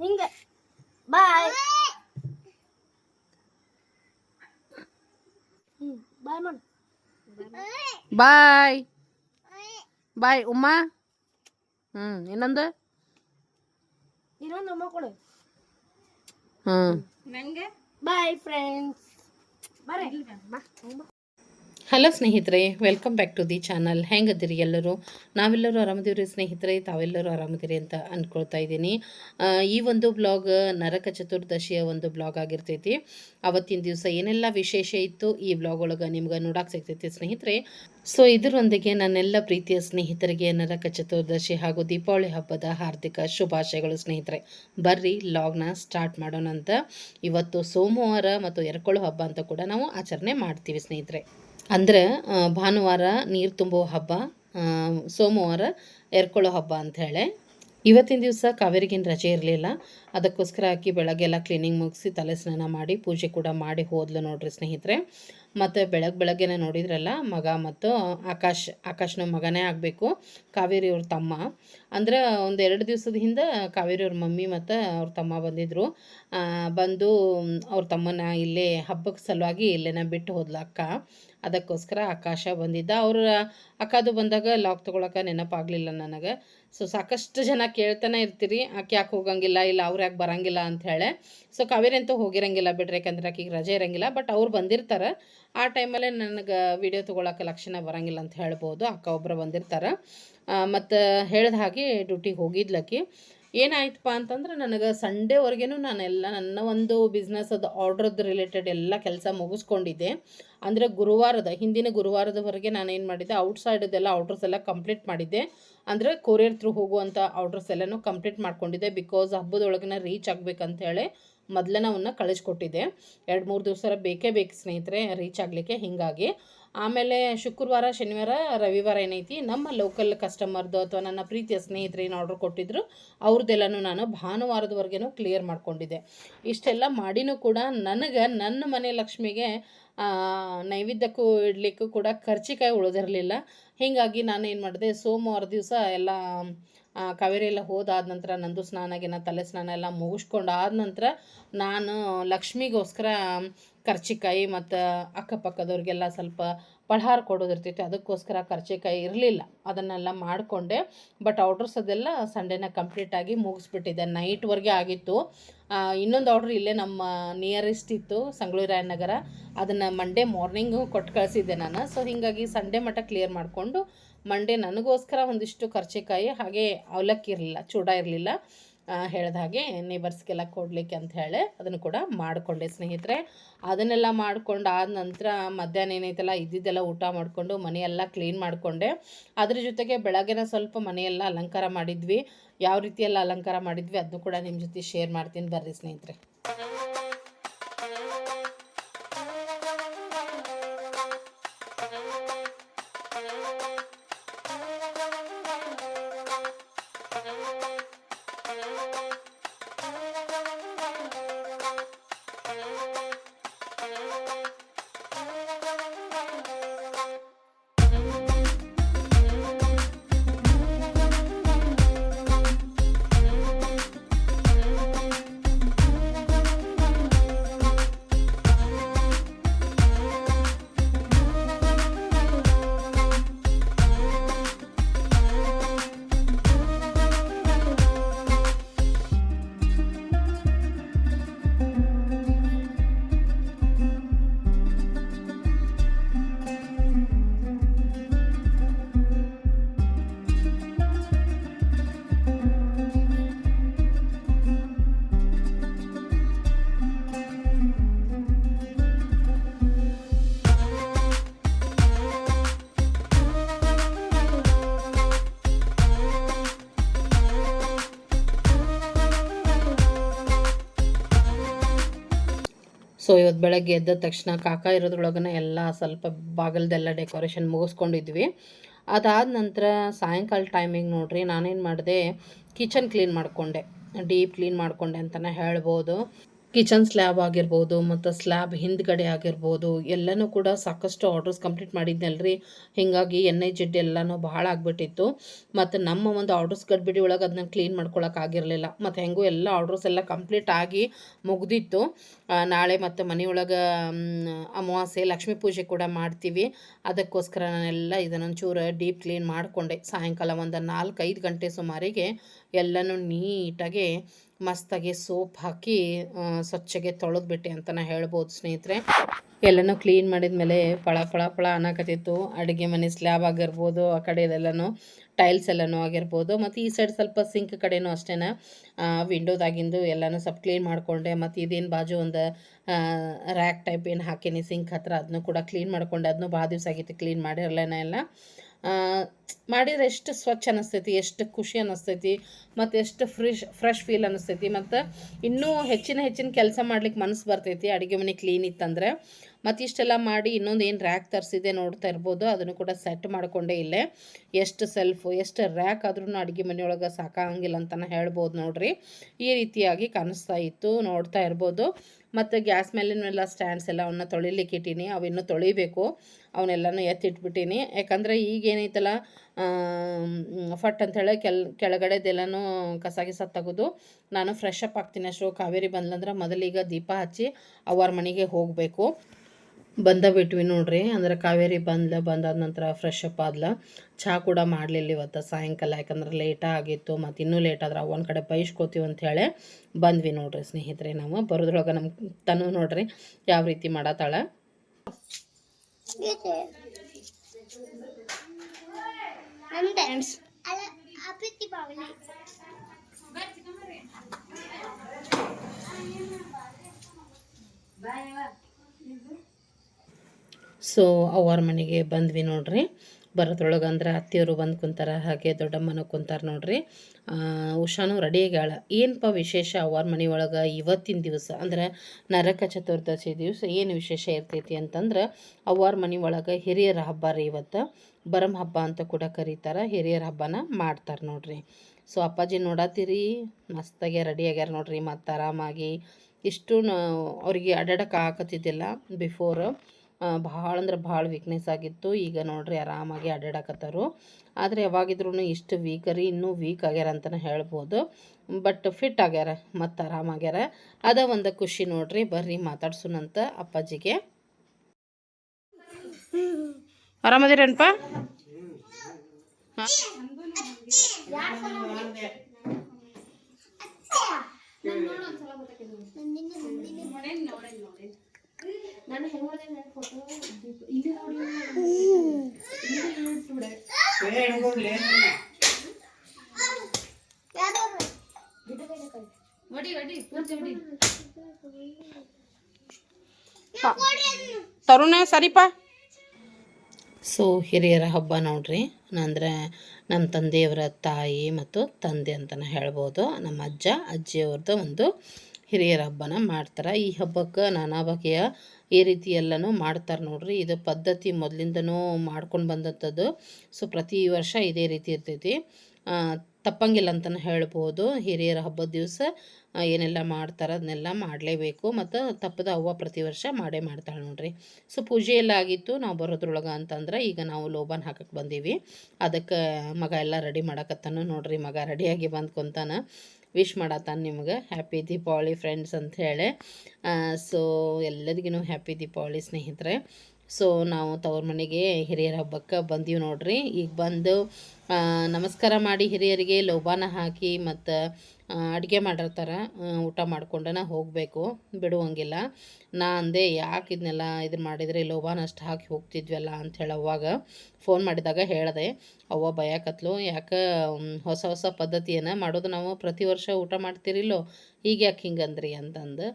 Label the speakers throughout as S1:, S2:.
S1: ಹಿಂಗೆ ಬಾಯ್ ಹ್ಞೂ ಬಾಯ್ ಮಾಡು
S2: ಬಾಯ್ ಬಾಯ್ ಉಮ್ಮ ಹ್ಞೂ ಇನ್ನೊಂದು
S1: ಇನ್ನೊಂದು ಅಮ್ಮ ಕೊಡು
S2: ಹ್ಞೂ
S1: ಬಾಯ್ ಫ್ರೆಂಡ್ಸ್ ಬರ್ರಿ ಬಾ ಬಾ
S2: ಹಲೋ ಸ್ನೇಹಿತರೆ welcome back to the channel ಹೆಂಗದಿರಿ ಎಲ್ಲರೂ? ನಾವೆಲ್ಲರೂ ಆರಾಮದಿವ್ರಿ ಸ್ನೇಹಿತರೆ, ತಾವೆಲ್ಲರೂ ಆರಾಮದಿರಿ ಅಂತ ಅಂದ್ಕೊಳ್ತಾ ಇದ್ದೀನಿ. ಈ ಒಂದು ಬ್ಲಾಗ್ ನರಕ ಚತುರ್ದಶಿಯ ಒಂದು ಬ್ಲಾಗ್ ಆಗಿರ್ತೈತಿ. ಅವತ್ತಿನ ದಿವಸ ಏನೆಲ್ಲ ವಿಶೇಷ ಇತ್ತು ಈ ಬ್ಲಾಗ್ ಒಳಗೆ ನಿಮ್ಗೆ ನೋಡಕ್ಕೆ ಸಿಗ್ತೈತಿ ಸ್ನೇಹಿತರೆ. ಸೊ ಇದರೊಂದಿಗೆ ನನ್ನೆಲ್ಲ ಪ್ರೀತಿಯ ಸ್ನೇಹಿತರಿಗೆ ನರಕ ಚತುರ್ದಶಿ ಹಾಗೂ ದೀಪಾವಳಿ ಹಬ್ಬದ ಹಾರ್ದಿಕ ಶುಭಾಶಯಗಳು ಸ್ನೇಹಿತರೆ. ಬರ್ರಿ ಲಾಗ್ನ ಸ್ಟಾರ್ಟ್ ಮಾಡೋಣ ಅಂತ ಇವತ್ತು ಸೋಮವಾರ ಮತ್ತು ಎರಕೊಳು ಹಬ್ಬ ಅಂತ ಕೂಡ ನಾವು ಆಚರಣೆ ಮಾಡ್ತೀವಿ ಸ್ನೇಹಿತರೆ. ಅಂದ್ರೆ ಭಾನುವಾರ ನೀರು ತುಂಬೋ ಹಬ್ಬ ಸೋಮವಾರ ಎರ್ಕೊಳ್ಳೋ ಹಬ್ಬ ಅಂತ ಹೇಳಿ. ಇವತ್ತಿನ ದಿವಸ ಕಾವೇರಿಗೇನು ರಜೆ ಇರಲಿಲ್ಲ. ಅದಕ್ಕೋಸ್ಕರ ಆಕಿ ಬೆಳಗ್ಗೆಲ್ಲ ಕ್ಲೀನಿಂಗ್ ಮುಗಿಸಿ ತಲೆ ಸ್ನಾನ ಮಾಡಿ ಪೂಜೆ ಕೂಡ ಮಾಡಿ ಹೋದ್ಲು ನೋಡ್ರಿ ಸ್ನೇಹಿತರೆ. ಮತ್ತು ಬೆಳಗ್ಗೆ ಬೆಳಗ್ಗೆನೆ ನೋಡಿದ್ರಲ್ಲ ಮಗ ಮತ್ತು ಆಕಾಶ್, ಆಕಾಶ್ನ ಮಗನೇ ಆಗಬೇಕು, ಕಾವೇರಿ ಅವ್ರ ತಮ್ಮ. ಅಂದ್ರೆ ಒಂದು ಎರಡು ದಿವಸದ ಹಿಂದೆ ಕಾವೇರಿ ಅವ್ರ ಮಮ್ಮಿ ಮತ್ತು ಅವ್ರ ತಮ್ಮ ಬಂದಿದ್ದರು ಬಂದು ಅವ್ರ ತಮ್ಮನ ಇಲ್ಲೇ ಹಬ್ಬಕ್ಕೆ ಸಲುವಾಗಿ ಇಲ್ಲೇನ ಬಿಟ್ಟು ಹೋದ್ಲ ಅಕ್ಕ. ಅದಕ್ಕೋಸ್ಕರ ಆಕಾಶ ಬಂದಿದ್ದ. ಅವ್ರ ಅಕ್ಕದು ಬಂದಾಗ ಲಾಕ್ ತೊಗೊಳಕ್ಕೆ ನೆನಪಾಗಲಿಲ್ಲ ನನಗೆ. ಸೊ ಸಾಕಷ್ಟು ಜನ ಕೇಳ್ತಾನೆ ಇರ್ತೀರಿ. ಆಕೆ ಯಾಕೆ ಹೋಗಂಗಿಲ್ಲ? ಇಲ್ಲ, ಅವ್ರು ಯಾಕೆ ಬರಂಗಿಲ್ಲ ಅಂತ ಹೇಳಿ. ಸೊ ಕಾವೇರಿ ಅಂತೂ ಹೋಗಿರಂಗಿಲ್ಲ ಬಿಡ್ರಿ ಯಾಕಂದ್ರೆ ಆಕೆಗೆ ರಜೆ ಇರಂಗಿಲ್ಲ. ಬಟ್ ಅವ್ರು ಬಂದಿರ್ತಾರೆ. ಆ ಟೈಮಲ್ಲೇ ನನಗೆ ವಿಡಿಯೋ ತೊಗೊಳಕ್ಕೆ ಲಕ್ಷಣ ಬರಂಗಿಲ್ಲ ಅಂತ ಹೇಳ್ಬೋದು. ಅಕ್ಕ ಒಬ್ಬರು ಬಂದಿರ್ತಾರೆ. ಮತ್ತು ಹೇಳ್ದ ಹಾಗೆ ಡ್ಯೂಟಿಗೆ ಹೋಗಿದ್ಲಕ್ಕಿ. ಏನಾಯ್ತಪ್ಪ ಅಂತಂದ್ರೆ ನನಗೆ ಸಂಡೇವರೆಗೂ ನಾನೆಲ್ಲ ನನ್ನ ಒಂದು ಬಿಸ್ನೆಸ್ ಅದು ಆರ್ಡ್ರದ್ದು ರಿಲೇಟೆಡ್ ಎಲ್ಲ ಕೆಲಸ ಮುಗಿಸ್ಕೊಂಡಿದ್ದೆ. ಅಂದರೆ ಗುರುವಾರದ, ಹಿಂದಿನ ಗುರುವಾರದವರೆಗೆ ನಾನು ಏನು ಮಾಡಿದ್ದೆ ಔಟ್ಸೈಡದೆಲ್ಲ ಆರ್ಡ್ರಸ್ ಎಲ್ಲ ಕಂಪ್ಲೀಟ್ ಮಾಡಿದ್ದೆ. ಅಂದರೆ ಕೊರಿಯರ್ ಥ್ರೂ ಹೋಗುವಂಥ ಆರ್ಡ್ರಸ್ ಎಲ್ಲನೂ ಕಂಪ್ಲೀಟ್ ಮಾಡ್ಕೊಂಡಿದ್ದೆ ಬಿಕಾಸ್ ಹಬ್ಬದೊಳಗಿನ ರೀಚ್ ಆಗ್ಬೇಕಂತ ಹೇಳಿ. ಮೊದಲೇ ಕಳಿಸ್ಕೊಟ್ಟಿದ್ದೆ ಎರಡು ಮೂರು ದಿವಸ ಬೇಕೇ ಬೇಕು ಸ್ನೇಹಿತರೆ ರೀಚ್ ಆಗಲಿಕ್ಕೆ ಹೀಗಾಗಿ. ಆಮೇಲೆ ಶುಕ್ರವಾರ, ಶನಿವಾರ, ರವಿವಾರ ಏನೈತಿ, ನಮ್ಮ ಲೋಕಲ್ ಕಸ್ಟಮರ್ದು ಅಥವಾ ನನ್ನ ಪ್ರೀತಿಯ ಸ್ನೇಹಿತರು ಏನು ಆರ್ಡ್ರ್ ಕೊಟ್ಟಿದ್ರು ಅವ್ರದ್ದೆಲ್ಲನೂ ನಾನು ಭಾನುವಾರದವರೆಗೂ ಕ್ಲಿಯರ್ ಮಾಡ್ಕೊಂಡಿದ್ದೆ. ಇಷ್ಟೆಲ್ಲ ಮಾಡಿನೂ ಕೂಡ ನನಗೆ ನನ್ನ ಮನೆ ಲಕ್ಷ್ಮಿಗೆ ನೈವೇದ್ಯಕ್ಕೂ ಇಡ್ಲಿಕ್ಕೂ ಕೂಡ ಖರ್ಚಿಕಾಯಿ ಉಳಿದಿರಲಿಲ್ಲ. ಹೀಗಾಗಿ ನಾನು ಏನು ಮಾಡಿದೆ, ಸೋಮವಾರ ದಿವಸ ಎಲ್ಲ ಕಾವೇರಿ ಎಲ್ಲ ಹೋದಾದ ನಂತರ ನಂದು ಸ್ನಾನಗಿನ ತಲೆ ಸ್ನಾನ ಎಲ್ಲ ಮುಗಿಸ್ಕೊಂಡು ಆದ ನಂತರ ನಾನು ಲಕ್ಷ್ಮಿಗೋಸ್ಕರ ಕರ್ಚಿಕಾಯಿ ಮತ್ತು ಅಕ್ಕಪಕ್ಕದವ್ರಿಗೆಲ್ಲ ಸ್ವಲ್ಪ ಪಳಹಾರ ಕೊಡೋದಿರ್ತೈತಿ ಅದಕ್ಕೋಸ್ಕರ ಕರ್ಚಿಕಾಯಿ ಇರಲಿಲ್ಲ. ಅದನ್ನೆಲ್ಲ ಮಾಡಿಕೊಂಡೆ. ಬಟ್ ಔಡ್ರಸ್ ಅದೆಲ್ಲ ಸಂಡೇನ ಕಂಪ್ಲೀಟಾಗಿ ಮುಗಿಸ್ಬಿಟ್ಟಿದ್ದೆ ನೈಟ್ವರೆಗೆ ಆಗಿತ್ತು. ಇನ್ನೊಂದು ಆರ್ಡ್ರ್ ಇಲ್ಲೇ ನಮ್ಮ ನಿಯರೆಸ್ಟ್ ಇತ್ತು ಸಂಗಳೂರಾಯನಗರ ರಾಯನಗರ ಅದನ್ನು ಮಂಡೇ ಮಾರ್ನಿಂಗು ಕೊಟ್ಟು ಕಳಿಸಿದ್ದೆ ನಾನು. ಸೊ ಹೀಗಾಗಿ ಸಂಡೇ ಮಟ್ಟ ಕ್ಲಿಯರ್ ಮಾಡಿಕೊಂಡು ಮಂಡೇ ನನಗೋಸ್ಕರ ಒಂದಿಷ್ಟು ಕರ್ಚಿಕಾಯಿ ಹಾಗೆ ಅವಲಕ್ಕಿ ಇರಲಿಲ್ಲ, ಚೂಡ ಇರಲಿಲ್ಲ. ಹೇಳ್ದ ಹಾಗೆ ನೇಬರ್ಸ್ಗೆಲ್ಲ ಕೊಡಲಿಕ್ಕೆ ಅಂತ ಹೇಳಿ ಅದನ್ನು ಕೂಡ ಮಾಡಿಕೊಂಡೆ ಸ್ನೇಹಿತರೆ. ಅದನ್ನೆಲ್ಲ ಮಾಡ್ಕೊಂಡು ಆದ ನಂತರ ಮಧ್ಯಾಹ್ನ ಏನೈತಲ್ಲ, ಇದ್ದಿದ್ದೆಲ್ಲ ಊಟ ಮಾಡಿಕೊಂಡು ಮನೆಯೆಲ್ಲ ಕ್ಲೀನ್ ಮಾಡಿಕೊಂಡೆ. ಅದ್ರ ಜೊತೆಗೆ ಬೆಳಗ್ಗೆನ ಸ್ವಲ್ಪ ಮನೆಯೆಲ್ಲ ಅಲಂಕಾರ ಮಾಡಿದ್ವಿ. ಯಾವ ರೀತಿಯೆಲ್ಲ ಅಲಂಕಾರ ಮಾಡಿದ್ವಿ ಅದನ್ನು ಕೂಡ ನಿಮ್ಮ ಜೊತೆ ಶೇರ್ ಮಾಡ್ತೀನಿ. ಬರ್ರಿ ಸ್ನೇಹಿತರೆ. ಬೆಳಗ್ಗೆ ಎದ್ದ ತಕ್ಷಣ ಕಾಕ ಇರೋದ್ರೊಳಗನೆ ಎಲ್ಲ ಸ್ವಲ್ಪ ಬಾಗಿಲ್ದೆಲ್ಲ ಡೆಕೋರೇಷನ್ ಮುಗಿಸ್ಕೊಂಡಿದ್ವಿ. ಅದಾದ ನಂತರ ಸಾಯಂಕಾಲ ಟೈಮಿಂಗ್ ನೋಡ್ರಿ ನಾನೇನು ಮಾಡಿದೆ ಕಿಚನ್ ಕ್ಲೀನ್ ಮಾಡಿಕೊಂಡೆ ಡೀಪ್ ಕ್ಲೀನ್ ಮಾಡಿಕೊಂಡೆ ಅಂತಲೇ ಹೇಳ್ಬೋದು. ಕಿಚನ್ ಸ್ಲ್ಯಾಬ್ ಆಗಿರ್ಬೋದು, ಮತ್ತು ಸ್ಲ್ಯಾಬ್ ಹಿಂದ್ಗಡೆ ಆಗಿರ್ಬೋದು, ಎಲ್ಲನೂ ಕೂಡ ಸಾಕಷ್ಟು ಆರ್ಡರ್ಸ್ ಕಂಪ್ಲೀಟ್ ಮಾಡಿದ್ನಲ್ರಿ. ಹೀಗಾಗಿ ಎಣ್ಣೆ ಜಿಡ್ ಎಲ್ಲನೂ ಭಾಳ ಆಗಿಬಿಟ್ಟಿತ್ತು. ಮತ್ತು ನಮ್ಮ ಒಂದು ಆರ್ಡರ್ಸ್ ಗಡ್ಬಿಡಿ ಒಳಗೆ ಅದನ್ನ ಕ್ಲೀನ್ ಆಗಿರಲಿಲ್ಲ. ಮತ್ತು ಹೆಂಗೂ ಎಲ್ಲ ಆರ್ಡರ್ಸ್ ಎಲ್ಲ ಕಂಪ್ಲೀಟ್ ಆಗಿ ಮುಗ್ದಿತ್ತು. ನಾಳೆ ಮತ್ತು ಮನೆಯೊಳಗೆ ಅಮಾವಾಸ್ಯೆ, ಲಕ್ಷ್ಮೀ ಪೂಜೆ ಕೂಡ ಮಾಡ್ತೀವಿ. ಅದಕ್ಕೋಸ್ಕರ ನಾನೆಲ್ಲ ಇದನ್ನೊಂಚೂರು ಡೀಪ್ ಕ್ಲೀನ್ ಮಾಡಿಕೊಂಡೆ. ಸಾಯಂಕಾಲ ಒಂದು ನಾಲ್ಕೈದು ಗಂಟೆ ಸುಮಾರಿಗೆ ಎಲ್ಲನೂ ನೀಟಾಗಿ ಮಸ್ತಾಗಿ ಸೋಪ್ ಹಾಕಿ ಸ್ವಚ್ಛಗೆ ತೊಳೆದ್ಬಿಟ್ಟೆ ಅಂತ ನಾ ಹೇಳ್ಬೋದು ಸ್ನೇಹಿತರೆ. ಎಲ್ಲನೂ ಕ್ಲೀನ್ ಮಾಡಿದ್ಮೇಲೆ ಫಳ ಫಳ ಫಳ ಅನ್ನಕತ್ತಿತ್ತು ಅಡುಗೆ ಮನೆ ಸ್ಲ್ಯಾಬ್ ಆಗಿರ್ಬೋದು, ಆ ಕಡೆ ಇದೆಲ್ಲನೂ ಟೈಲ್ಸ್ ಎಲ್ಲನೂ ಆಗಿರ್ಬೋದು. ಮತ್ತು ಈ ಸೈಡ್ ಸ್ವಲ್ಪ ಸಿಂಕ್ ಕಡೆನೂ ಅಷ್ಟೇ ವಿಂಡೋದಾಗಿಂದು ಎಲ್ಲನೂ ಸ್ವಲ್ಪ ಕ್ಲೀನ್ ಮಾಡಿಕೊಂಡೆ. ಮತ್ತು ಇದೇನು ಬಾಜು ಒಂದು ರ್ಯಾಕ್ ಟೈಪ್ ಏನು ಹಾಕೀನಿ ಸಿಂಕ್ ಹತ್ರ ಅದನ್ನು ಕೂಡ ಕ್ಲೀನ್ ಮಾಡ್ಕೊಂಡೆ. ಅದನ್ನು ಭಾಳ ದಿವಸ ಆಗಿತ್ತು ಕ್ಲೀನ್ ಮಾಡಿರಲೇನ ಎಲ್ಲ. ಮಾಡಿದ್ರೆ ಎಷ್ಟು ಸ್ವಚ್ಛ ಅನ್ನಿಸ್ತೈತಿ ಎಷ್ಟು ಖುಷಿ ಅನ್ನಿಸ್ತೈತಿ ಮತ್ತು ಎಷ್ಟು ಫ್ರೆಶ್ ಫ್ರೆಶ್ ಫೀಲ್ ಅನ್ನಿಸ್ತೈತಿ ಮತ್ತು ಇನ್ನೂ ಹೆಚ್ಚಿನ ಹೆಚ್ಚಿನ ಕೆಲಸ ಮಾಡ್ಲಿಕ್ಕೆ ಮನಸ್ಸು ಬರ್ತೈತಿ, ಅಡುಗೆ ಮನೆ ಕ್ಲೀನ್ ಇತ್ತಂದ್ರೆ. ಮತ್ತು ಇಷ್ಟೆಲ್ಲ ಮಾಡಿ ಇನ್ನೊಂದು ಏನು ರ್ಯಾಕ್ ತರಿಸಿದೆ ನೋಡ್ತಾ ಇರ್ಬೋದು, ಅದನ್ನು ಕೂಡ ಸೆಟ್ ಮಾಡಿಕೊಂಡೆ ಇಲ್ಲೇ. ಎಷ್ಟು ಸೆಲ್ಫ್ ಎಷ್ಟು ರ್ಯಾಕ್ ಆದ್ರೂ ಅಡುಗೆ ಮನೆಯೊಳಗೆ ಸಾಕಾಗಂಗಿಲ್ಲ ಅಂತಲೇ ಹೇಳ್ಬೋದು ನೋಡ್ರಿ. ಈ ರೀತಿಯಾಗಿ ಕಾಣಿಸ್ತಾ ಇತ್ತು, ನೋಡ್ತಾ ಇರ್ಬೋದು. ಮತ್ತು ಗ್ಯಾಸ್ ಮೇಲಿನೆಲ್ಲ ಸ್ಟ್ಯಾಂಡ್ಸ್ ಎಲ್ಲ ಅವನ್ನ ತೊಳಿಲಿಕ್ಕೆ ಇಟ್ಟೀನಿ ಅವಿನ್ನೂ ತೊಳಿಬೇಕು. ಅವನ್ನೆಲ್ಲನೂ ಎತ್ತಿಟ್ಬಿಟ್ಟೀನಿ. ಯಾಕಂದರೆ ಈಗೇನೈತಲ್ಲ ಫಟ್ ಅಂಥೇಳಿ ಕೆಲ್, ಕೆಳಗಡೆದೆಲ್ಲನೂ ಕಸ ಗಿಸ ತೆಗೆದು ನಾನು ಫ್ರೆಶ್ ಅಪ್ ಆಗ್ತೀನಿ ಅಷ್ಟು. ಕಾವೇರಿ ಬಂದ್ಲಂದ್ರೆ ಮೊದಲೀಗ ದೀಪ ಹಚ್ಚಿ ಅವರ ಮನೆಗೆ ಹೋಗಬೇಕು. ಬಂದ ಬಿಟ್ವಿ ನೋಡ್ರಿ. ಅಂದ್ರೆ ಕಾವೇರಿ ಬಂದ್ಲ, ಬಂದಾದ ನಂತರ ಫ್ರೆಶ್ ಅಪ್ ಆದ್ಲ. ಚಹಾ ಕೂಡ ಮಾಡಲಿಲ್ಲ ಇವತ್ತು ಸಾಯಂಕಾಲ. ಯಾಕಂದ್ರೆ ಲೇಟ ಆಗಿತ್ತು ಮತ್ತು ಇನ್ನೂ ಲೇಟ್ ಆದ್ರೆ ಒಂದು ಕಡೆ ಬೈಸ್ಕೋತೀವಿ ಅಂಥೇಳಿ ಬಂದ್ವಿ ನೋಡ್ರಿ ಸ್ನೇಹಿತರೆ ನಾವು. ಬರೋದ್ರೊಳಗೆ ನಮ್ಮ ತನು ನೋಡ್ರಿ ಯಾವ ರೀತಿ ಮಾಡತ್ತಾಳ
S1: ಅಂದೆ
S2: ಸೊ ಅವ್ರ ಮನೆಗೆ ಬಂದ್ವಿ ನೋಡ್ರಿ. ಬರೋದ್ರೊಳಗೆ ಅಂದ್ರೆ ಅತ್ತೆಯವರು ಬಂದು ಕುಂತಾರ, ಹಾಗೆ ದೊಡ್ಡಮ್ಮನ ಕುಂತಾರ ನೋಡ್ರಿ. ಉಷಾನು ರೆಡಿ ಆಗ್ಯಾಳ ಏನಪ್ಪ ವಿಶೇಷ ಅವ್ರ ಮನೆ ಒಳಗೆ ಇವತ್ತಿನ ದಿವಸ? ಅಂದ್ರೆ ನರಕ ಚತುರ್ದಶಿ ದಿವಸ ಏನು ವಿಶೇಷ ಇರ್ತೈತಿ ಅಂತಂದ್ರೆ ಅವ್ರ ಮನೆ ಒಳಗೆ ಹಿರಿಯರ ಹಬ್ಬ ರೀ ಇವತ್ತು. ಬರಮ್ ಹಬ್ಬ ಅಂತ ಕೂಡ ಕರೀತಾರೆ, ಹಿರಿಯರ ಹಬ್ಬನ ಮಾಡ್ತಾರೆ ನೋಡ್ರಿ. ಸೊ ಅಪ್ಪಾಜಿ ನೋಡತ್ತೀರಿ ಮಸ್ತಾಗೆ ರೆಡಿ ಆಗ್ಯಾರ ನೋಡ್ರಿ ಮತ್ತು ಆರಾಮಾಗಿ. ಇಷ್ಟು ಅವ್ರಿಗೆ ಅಡ್ಡಾಡಕ್ಕೆ ಆಗತ್ತಿದ್ದಿಲ್ಲ ಬಿಫೋರ್. ಭಾಳ ಅಂದ್ರೆ ಭಾಳ ವೀಕ್ನೆಸ್ ಆಗಿತ್ತು. ಈಗ ನೋಡ್ರಿ ಆರಾಮಾಗಿ ಅಡ್ಡಾಡಕತ್ತಾರು ಆದರೆ ಯಾವಾಗಿದ್ರೂ ಇಷ್ಟು ವೀಕರಿ ಇನ್ನೂ ವೀಕ್ ಆಗ್ಯಾರ ಅಂತಲೇ ಹೇಳ್ಬೋದು. ಬಟ್ ಫಿಟ್ ಆಗ್ಯಾರ, ಮತ್ತು ಆರಾಮಾಗ್ಯಾರ ಅದ ಒಂದು ಖುಷಿ ನೋಡ್ರಿ, ಬರ್ರಿ ಮಾತಾಡ್ಸೋಣಂತ ಅಪ್ಪಾಜಿಗೆ. ಆರಾಮದಿರೇನಪ್ಪ
S1: ನಾನು ಹೆಂಗ್ ಮಾಡಿದೆ ನನ್ನ ಫೋಟೋ
S2: ತರುಣ ಸರಿಪ ಸೊ, ಹಿರಿಯರ ಹಬ್ಬ ನೋಡ್ರಿ. ಅಂದರೆ ನಮ್ಮ ತಂದೆಯವರ ತಾಯಿ ಮತ್ತು ತಂದೆ ಅಂತಲೇ ಹೇಳ್ಬೋದು. ನಮ್ಮ ಅಜ್ಜ ಅಜ್ಜಿಯವ್ರದ್ದು ಒಂದು ಹಿರಿಯರ ಹಬ್ಬನ ಮಾಡ್ತಾರೆ. ಈ ಹಬ್ಬಕ್ಕೆ ನಾನಾ ಬಗೆಯ ಈ ರೀತಿ ಎಲ್ಲನೂ ಮಾಡ್ತಾರೆ ನೋಡ್ರಿ. ಇದು ಪದ್ಧತಿ ಮೊದಲಿಂದನೂ ಮಾಡ್ಕೊಂಡು ಬಂದಂಥದ್ದು ಸೊ, ಪ್ರತಿ ವರ್ಷ ಇದೇ ರೀತಿ ಇರ್ತೈತಿ. ತಪ್ಪಂಗಿಲ್ಲ ಅಂತಲೂ ಹೇಳ್ಬೋದು. ಹಿರಿಯರ ಹಬ್ಬದ ದಿವಸ ಏನೆಲ್ಲ ಮಾಡ್ತಾರೆ ಅದನ್ನೆಲ್ಲ ಮಾಡಲೇಬೇಕು. ಮತ್ತು ತಪ್ಪದ ಅವ್ವ ಪ್ರತಿ ವರ್ಷ ಮಾಡೇ ಮಾಡ್ತಾಳೆ ನೋಡ್ರಿ. ಸೊ, ಪೂಜೆ ಎಲ್ಲ ಆಗಿತ್ತು. ನಾವು ಬರೋದ್ರೊಳಗೆ ಅಂತಂದ್ರೆ ಈಗ ನಾವು ಲೋಬಾನ್ ಹಾಕಕ್ಕೆ ಬಂದೀವಿ. ಅದಕ್ಕೆ ಮಗ ಎಲ್ಲ ರೆಡಿ ಮಾಡಕತ್ತಾನು ನೋಡ್ರಿ. ಮಗ ರೆಡಿಯಾಗಿ ಬಂದು ಕುಂತಾನ. ವಿಶ್ ಮಾಡತ್ತಾನ ನಿಮ್ಗೆ. ಹ್ಯಾಪಿ ದೀಪಾವಳಿ ಫ್ರೆಂಡ್ಸ್ ಅಂತ ಹೇಳಿ. ಸೊ ಎಲ್ಲರಿಗೂ ಹ್ಯಾಪಿ ದೀಪಾವಳಿ ಸ್ನೇಹಿತರೆ. ಸೊ ನಾವು ತವ್ರ ಮನೆಗೆ ಹಿರಿಯರ ಹಬ್ಬಕ್ಕೆ ಬಂದೀವಿ ನೋಡ್ರಿ. ಈಗ ಬಂದು ನಮಸ್ಕಾರ ಮಾಡಿ ಹಿರಿಯರಿಗೆ ಲೋಬಾನ ಹಾಕಿ ಮತ್ತು ಅಡುಗೆ ಮಾಡಿರ್ತಾರೆ ಊಟ ಮಾಡ್ಕೊಂಡನ ಹೋಗಬೇಕು. ಬಿಡುವಂಗಿಲ್ಲ. ನಾ ಅಂದೆ, ಯಾಕೆ ಇದನ್ನೆಲ್ಲ ಇದನ್ನ ಮಾಡಿದರೆ ಲೋಬಾನ ಅಷ್ಟು ಹಾಕಿ ಹೋಗ್ತಿದ್ವಲ್ಲ ಅಂಥೇಳಿ ಅವಾಗ ಫೋನ್ ಮಾಡಿದಾಗ ಹೇಳಿದೆ. ಅವ್ವ ಭಯಕತ್ಲು ಯಾಕೆ ಹೊಸ ಹೊಸ ಪದ್ಧತಿಯನ್ನು ಮಾಡೋದು ನಾವು ಪ್ರತಿ ವರ್ಷ ಊಟ ಮಾಡ್ತಿರಿಲ್ಲೋ, ಈಗ ಯಾಕೆ ಹಿಂಗಂದ್ರಿ ಅಂತಂದು.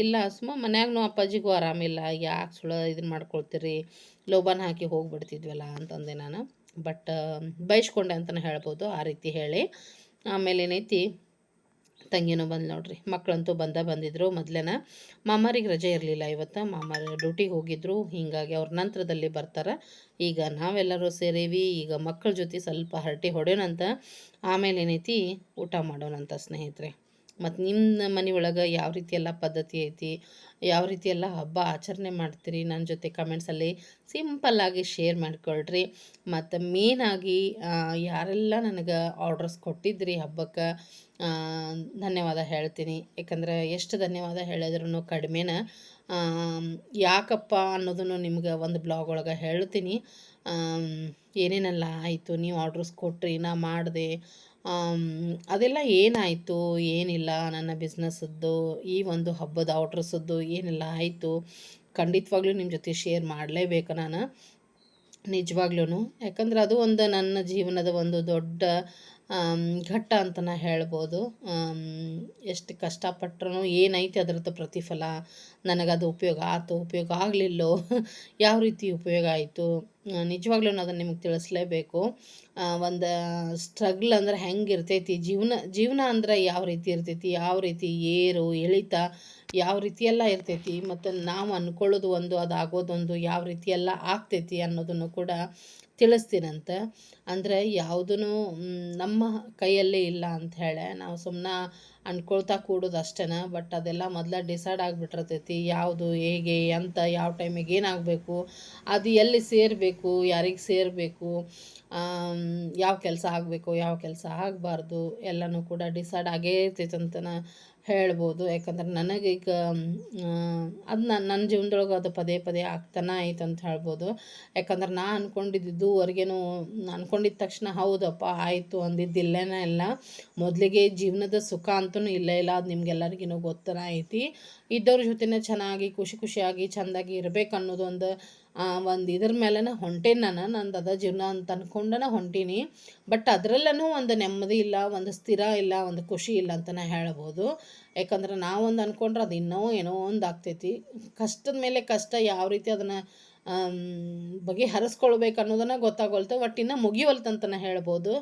S2: ಇಲ್ಲ, ಸುಮ್ಮ ಮನ್ಯಾಗೂ ಅಪ್ಪಾಜಿಗೂ ಆರಾಮಿಲ್ಲ. ಯಾಕೆ ಸುಳ ಇದನ್ನ ಮಾಡ್ಕೊಳ್ತೀರಿ? ಲೋಬಾನ ಹಾಕಿ ಹೋಗ್ಬಿಡ್ತಿದ್ವಲ್ಲ ಅಂತಂದೆ ನಾನು. ಬಟ್ ಬೈಸ್ಕೊಂಡೆ ಅಂತಲೇ ಹೇಳ್ಬೋದು, ಆ ರೀತಿ ಹೇಳಿ. ಆಮೇಲೆ ಏನೈತಿ, ತಂಗಿನೂ ಬಂದು ನೋಡ್ರಿ. ಮಕ್ಕಳಂತೂ ಬಂದ ಬಂದಿದ್ರು ಮೊದಲೇನ. ಮಾಮಾರಿಗೆ ರಜೆ ಇರಲಿಲ್ಲ ಇವತ್ತು. ಮಾಮಾರ ಡ್ಯೂಟಿಗೆ ಹೋಗಿದ್ರು. ಹೀಗಾಗಿ ಅವ್ರ ನಂತರದಲ್ಲಿ ಬರ್ತಾರೆ. ಈಗ ನಾವೆಲ್ಲರೂ ಸೇರೀವಿ. ಈಗ ಮಕ್ಕಳ ಜೊತೆ ಸ್ವಲ್ಪ ಹರಟಿ ಹೊಡೆಯೋಣಂತ ಆಮೇಲೆ ಏನೈತಿ, ಊಟ ಮಾಡೋಣಂತ ಸ್ನೇಹಿತರೆ. ಮತ್ತು ನಿಮ್ಮ ಮನೆ ಒಳಗೆ ಯಾವ ರೀತಿ ಎಲ್ಲ ಪದ್ಧತಿ ಐತಿ, ಯಾವ ರೀತಿ ಎಲ್ಲ ಹಬ್ಬ ಆಚರಣೆ ಮಾಡ್ತೀರಿ ನನ್ನ ಜೊತೆ ಕಮೆಂಟ್ಸಲ್ಲಿ ಸಿಂಪಲ್ಲಾಗಿ ಶೇರ್ ಮಾಡ್ಕೊಳ್ರಿ. ಮತ್ತು ಮೇನಾಗಿ ಯಾರೆಲ್ಲ ನನಗೆ ಆರ್ಡ್ರಸ್ ಕೊಟ್ಟಿದ್ರಿ ಹಬ್ಬಕ್ಕೆ ಧನ್ಯವಾದ ಹೇಳ್ತೀನಿ. ಯಾಕಂದ್ರೆ ಎಷ್ಟು ಧನ್ಯವಾದ ಹೇಳಿದ್ರೂ ಕಡಿಮೆನ ಯಾಕಪ್ಪ ಅನ್ನೋದನ್ನು ನಿಮ್ಗೆ ಒಂದು ಬ್ಲಾಗ್ ಒಳಗೆ ಹೇಳ್ತೀನಿ. ಏನೇನೆಲ್ಲ ಆಯಿತು, ನೀವು ಆರ್ಡ್ರಸ್ ಕೊಟ್ರಿ, ನಾ ಮಾಡಿದೆ ಅದೆಲ್ಲ ಏನಾಯಿತು? ಏನಿಲ್ಲ. ನನ್ನ ಬಿಸ್ನೆಸ್ಸದ್ದು ಈ ಒಂದು ಹಬ್ಬದ ಆರ್ಡ್ರಸ್ಸದ್ದು ಏನೆಲ್ಲ ಆಯಿತು? ಖಂಡಿತವಾಗ್ಲೂ ನಿಮ್ಮ ಜೊತೆ ಶೇರ್ ಮಾಡಲೇಬೇಕು ನಾನು. ನಿಜವಾಗ್ಲೂ ಯಾಕಂದ್ರೆ ಅದು ಒಂದು ನನ್ನ ಜೀವನದ ಒಂದು ದೊಡ್ಡ ಘಟ್ಟ ಅಂತ ನಾ ಹೇಳ್ಬೋದು ಎಷ್ಟು ಕಷ್ಟಪಟ್ಟರು ಏನೈತಿ ಅದರದ್ದು ಪ್ರತಿಫಲ? ನನಗದು ಉಪಯೋಗ ಆಯ್ತು ಉಪಯೋಗ ಆಗಲಿಲ್ಲೋ? ಯಾವ ರೀತಿ ಉಪಯೋಗ ಆಯಿತು? ನಿಜವಾಗ್ಲೂ ಅದನ್ನು ನಿಮಗೆ ತಿಳಿಸ್ಲೇಬೇಕು. ಒಂದು ಸ್ಟ್ರಗಲ್ ಅಂದ್ರೆ ಹೆಂಗೆ ಇರ್ತೈತಿ ಜೀವನ ಜೀವನ ಅಂದ್ರೆ ಯಾವ ರೀತಿ ಇರ್ತೈತಿ? ಯಾವ ರೀತಿ ಏರು, ಎಳಿತ, ಯಾವ ರೀತಿ ಎಲ್ಲ ಇರ್ತೈತಿ? ಮತ್ತು ನಾವು ಅಂದ್ಕೊಳ್ಳೋದು ಒಂದು ಅದು ಆಗೋದೊಂದು ಯಾವ ರೀತಿ ಎಲ್ಲ ಆಗ್ತೈತಿ ಅನ್ನೋದನ್ನು ಕೂಡ ತಿಳಿಸ್ತೀನಂತ. ಅಂದರೆ ಯಾವುದೂ ನಮ್ಮ ಕೈಯಲ್ಲಿ ಇಲ್ಲ ಅಂತ ಹೇಳಿ. ನಾವು ಸುಮ್ಮನೆ ಅಂದ್ಕೊಳ್ತಾ ಕೂಡೋದು ಅಷ್ಟೇ ಬಟ್ ಅದೆಲ್ಲ ಮೊದಲ ಡಿಸೈಡ್ ಆಗಿಬಿಟ್ಟಿರ್ತೈತಿ. ಯಾವುದು, ಹೇಗೆ, ಎಂತ, ಯಾವ ಟೈಮಿಗೆ ಏನಾಗಬೇಕು, ಅದು ಎಲ್ಲಿ ಸೇರಬೇಕು, ಯಾರಿಗೆ ಸೇರಬೇಕು ಯಾವ ಕೆಲಸ ಆಗಬೇಕು, ಯಾವ ಕೆಲಸ ಆಗಬಾರ್ದು, ಎಲ್ಲನೂ ಕೂಡ ಡಿಸೈಡ್ ಆಗೇ ಇರ್ತೈತೆ ಅಂತ ನಾ ಹೇಳ್ಬೋದು. ಯಾಕಂದ್ರೆ ನನಗೀಗ ಅದು ನನ್ನ ನನ್ನ ಜೀವನದೊಳಗೆ ಅದು ಪದೇ ಪದೇ ಆಗ್ತಾನೆ ಐತೆ ಅಂತ ಹೇಳ್ಬೋದು. ಯಾಕಂದ್ರೆ ನಾ ಅಂದ್ಕೊಂಡಿದ್ದುವರೆಗೇನು ಅಂದ್ಕೊಂಡಿದ್ದ ತಕ್ಷಣ ಹೌದಪ್ಪ, ಆಯಿತು ಅಂದಿದ್ದಿಲ್ಲೇನ ಇಲ್ಲ. ಮೊದಲಿಗೆ ಜೀವನದ ಸುಖ ಅಂತೂ ಇಲ್ಲೇ ಇಲ್ಲ, ಅದು ನಿಮ್ಗೆಲ್ಲರಿಗೂ ಗೊತ್ತನ ಐತಿ. ಇದ್ದವ್ರ ಜೊತೆನೇ ಚೆನ್ನಾಗಿ, ಖುಷಿ ಖುಷಿಯಾಗಿ, ಚೆಂದಾಗಿ ಇರಬೇಕು ಅನ್ನೋದು ಒಂದು ಒಂದು ಇದ್ರ ಮೇಲೆ ಹೊಂಟೇನೆ ನಾನು. ನಂದು ಅದ ಜೀವನ ಅಂತ ಅಂದ್ಕೊಂಡನ ಹೊಂಟೀನಿ. ಬಟ್ ಅದರಲ್ಲೂ ಒಂದು ನೆಮ್ಮದಿ ಇಲ್ಲ, ಒಂದು ಸ್ಥಿರ ಇಲ್ಲ, ಒಂದು ಖುಷಿ ಇಲ್ಲ ಅಂತ ನಾ ಹೇಳ್ಬೋದು. ಯಾಕಂದ್ರೆ ನಾವೊಂದು ಅಂದ್ಕೊಂಡ್ರೆ ಅದು ಇನ್ನೂ ಏನೋ ಒಂದು ಆಗ್ತೈತಿ. ಕಷ್ಟದ ಮೇಲೆ ಕಷ್ಟ ಯಾವ ರೀತಿ ಅದನ್ನು ಬಗೆಹರಿಸ್ಕೊಳ್ಬೇಕು ಅನ್ನೋದನ್ನು ಗೊತ್ತಾಗೋಲ್ತು. ಬಟ್ ಇನ್ನೂ ಮುಗಿಯೋಲ್ತಂತ ಹೇಳ್ಬೋದು.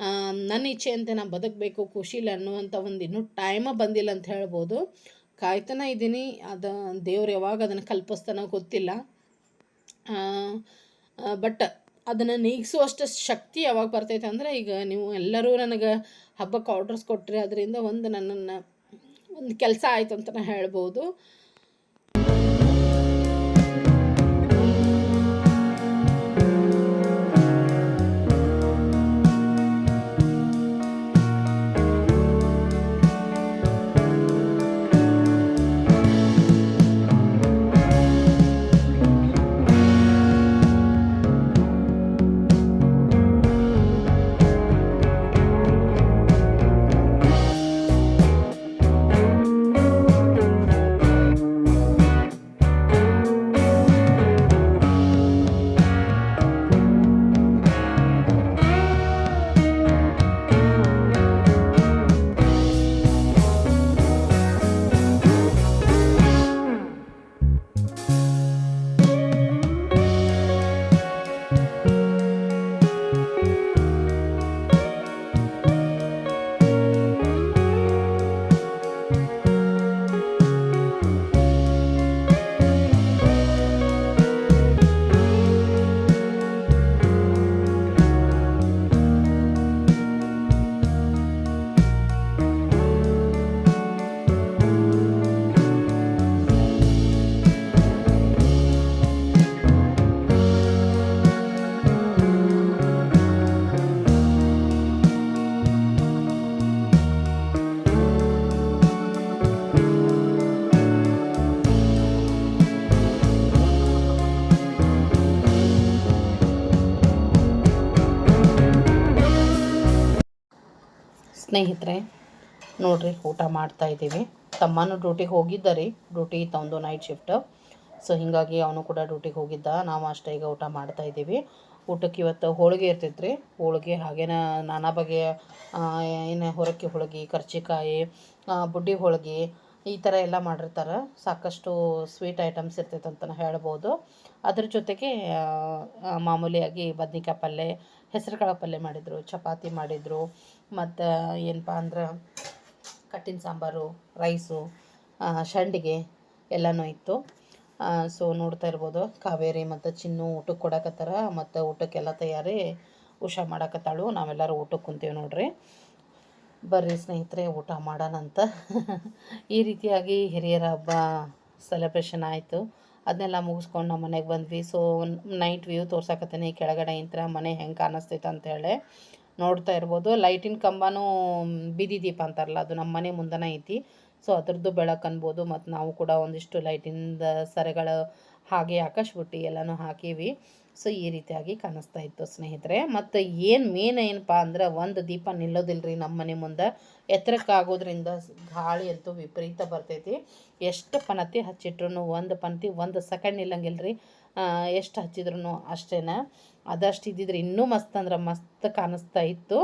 S2: ನನ್ನ ನನ್ನ ಇಚ್ಛೆಯಂತೆ ನಾನು ಬದುಕಬೇಕು ಖುಷಿಲಿ ಅನ್ನುವಂಥ ಒಂದು ಇನ್ನೂ ಟೈಮ ಬಂದಿಲ್ಲ ಅಂತ ಹೇಳ್ಬೋದು. ಕಾಯ್ತಾನೆ ಇದ್ದೀನಿ. ಅದು ದೇವ್ರು ಯಾವಾಗ ಅದನ್ನು ಕಲ್ಪಿಸ್ತಾನೋ ಗೊತ್ತಿಲ್ಲ. ಬಟ್ ಅದನ್ನು ನೀಗಿಸುವಷ್ಟು ಶಕ್ತಿ ಯಾವಾಗ ಬರ್ತೈತೆ ಅಂದರೆ ಈಗ ನೀವು ಎಲ್ಲರೂ ನನಗೆ ಹಬ್ಬಕ್ಕೆ ಆರ್ಡರ್ಸ್ ಕೊಟ್ಟರೆ ಅದರಿಂದ ಒಂದು ನನ್ನನ್ನು ಒಂದು ಕೆಲಸ ಆಯಿತು ಅಂತ ಹೇಳ್ಬೋದು. ಸ್ನೇಹಿತರೆ, ನೋಡ್ರಿ ಊಟ ಮಾಡ್ತಾ ಇದ್ದೀವಿ. ತಮ್ಮನೂ ಡ್ಯೂಟಿಗೆ ಹೋಗಿದ್ದ ರೀ, ಡ್ಯೂಟಿ ತಂದು ನೈಟ್ ಶಿಫ್ಟ್ ಸೊ ಹೀಗಾಗಿ ಅವನು ಕೂಡ ಡ್ಯೂಟಿಗೆ ಹೋಗಿದ್ದ. ನಾವು ಅಷ್ಟೇ ಈಗ ಊಟ ಮಾಡ್ತಾ ಇದ್ದೀವಿ. ಊಟಕ್ಕೆ ಇವತ್ತು ಹೋಳಿಗೆ ಇರ್ತೈತೆ ರೀ. ಹೋಳಿಗೆ ಹಾಗೇನ ನಾನಾ ಬಗೆಯ ಏನು ಹೊರಕ್ಕೆ ಹೋಳಿಗೆ, ಕರ್ಚಿಕಾಯಿ ಬುಡ್ಡಿ ಹೋಳಿಗೆ ಈ ಥರ ಎಲ್ಲ ಮಾಡಿರ್ತಾರೆ. ಸಾಕಷ್ಟು ಸ್ವೀಟ್ ಐಟಮ್ಸ್ ಇರ್ತೈತೆ ಅಂತ ಹೇಳ್ಬೋದು. ಅದ್ರ ಜೊತೆಗೆ ಮಾಮೂಲಿಯಾಗಿ ಬದ್ನಿಕಾಯಿ ಪಲ್ಯ ಹೆಸರು ಕಾಳು ಪಲ್ಯ ಮಾಡಿದರು, ಚಪಾತಿ ಮಾಡಿದರು. ಮತ್ತು ಏನಪ್ಪ ಅಂದ್ರೆ ಕಟ್ಟಿನ ಸಾಂಬಾರು, ರೈಸು ಸಂಡಿಗೆ ಎಲ್ಲನೂ ಇತ್ತು. ಸೊ ನೋಡ್ತಾ ಇರ್ಬೋದು, ಕಾವೇರಿ ಮತ್ತು ಚಿನ್ನು ಊಟಕ್ಕೆ ಕೊಡಕತ್ತಾರ, ಮತ್ತು ಊಟಕ್ಕೆಲ್ಲ ತಯಾರಿ ಉಷಾ ಮಾಡಕತ್ತಾಳು. ನಾವೆಲ್ಲರೂ ಊಟಕ್ಕೆ ಕುಂತೀವಿ ನೋಡ್ರಿ. ಬರ್ರಿ ಸ್ನೇಹಿತರೆ, ಊಟ ಮಾಡೋಣಂತ ಈ ರೀತಿಯಾಗಿ ಹಿರಿಯರ ಹಬ್ಬ ಸೆಲೆಬ್ರೇಷನ್ ಆಯಿತು. ಅದನ್ನೆಲ್ಲ ಮುಗಿಸ್ಕೊಂಡು ನಮ್ಮ ಮನೆಗೆ ಬಂದ್ವಿ. ಸೊ ನೈಟ್ ವ್ಯೂ ತೋರ್ಸಕತ್ತೀನಿ. ಕೆಳಗಡೆ ಇಂತ್ರ ಮನೆ ಹೆಂಗೆ ಕಾಣಿಸ್ತೈತೆ ಅಂತೇಳಿ ನೋಡ್ತಾ ಇರ್ಬೋದು. ಲೈಟಿನ ಕಂಬನೂ ಬೀದಿ ದೀಪ ಅಂತಾರಲ್ಲ, ಅದು ನಮ್ಮ ಮನೆ ಮುಂದನೇ ಐತಿ. ಸೊ ಅದ್ರದ್ದು ಬೆಳಕು ಅನ್ಬೋದು, ಮತ್ತು ನಾವು ಕೂಡ ಒಂದಿಷ್ಟು ಲೈಟಿಂದ ಸರಗಳು ಹಾಗೆ ಆಕಾಶ ಬುಟ್ಟಿ ಎಲ್ಲನೂ ಹಾಕೀವಿ. ಸೊ ಈ ರೀತಿಯಾಗಿ ಕಾಣಿಸ್ತಾ ಇತ್ತು ಸ್ನೇಹಿತರೆ. ಮತ್ತು ಏನು ಮೇನ್ ಏನಪ್ಪ ಅಂದ್ರೆ, ಒಂದು ದೀಪ ನಿಲ್ಲೋದಿಲ್ರಿ ನಮ್ಮ ಮನೆ ಮುಂದೆ. ಎತ್ತರಕ್ಕಾಗೋದ್ರಿಂದ ಗಾಳಿ ಅಂತೂ ವಿಪರೀತ ಬರ್ತೈತಿ. ಎಷ್ಟು ಪನತಿ ಹಚ್ಚಿಟ್ರು ಒಂದು ಪನತಿ ಒಂದು ಸೆಕೆಂಡ್ ನಿಲ್ಲಂಗಿಲ್ಲ ರೀ ಎಷ್ಟು ಹಚ್ಚಿದ್ರು ಅಷ್ಟೇ ಅದಷ್ಟು ಇದ್ದಿದ್ರೆ ಇನ್ನೂ ಮಸ್ತ್ ಅಂದ್ರೆ ಮಸ್ತ್ ಕಾಣಿಸ್ತಾ ಇತ್ತು.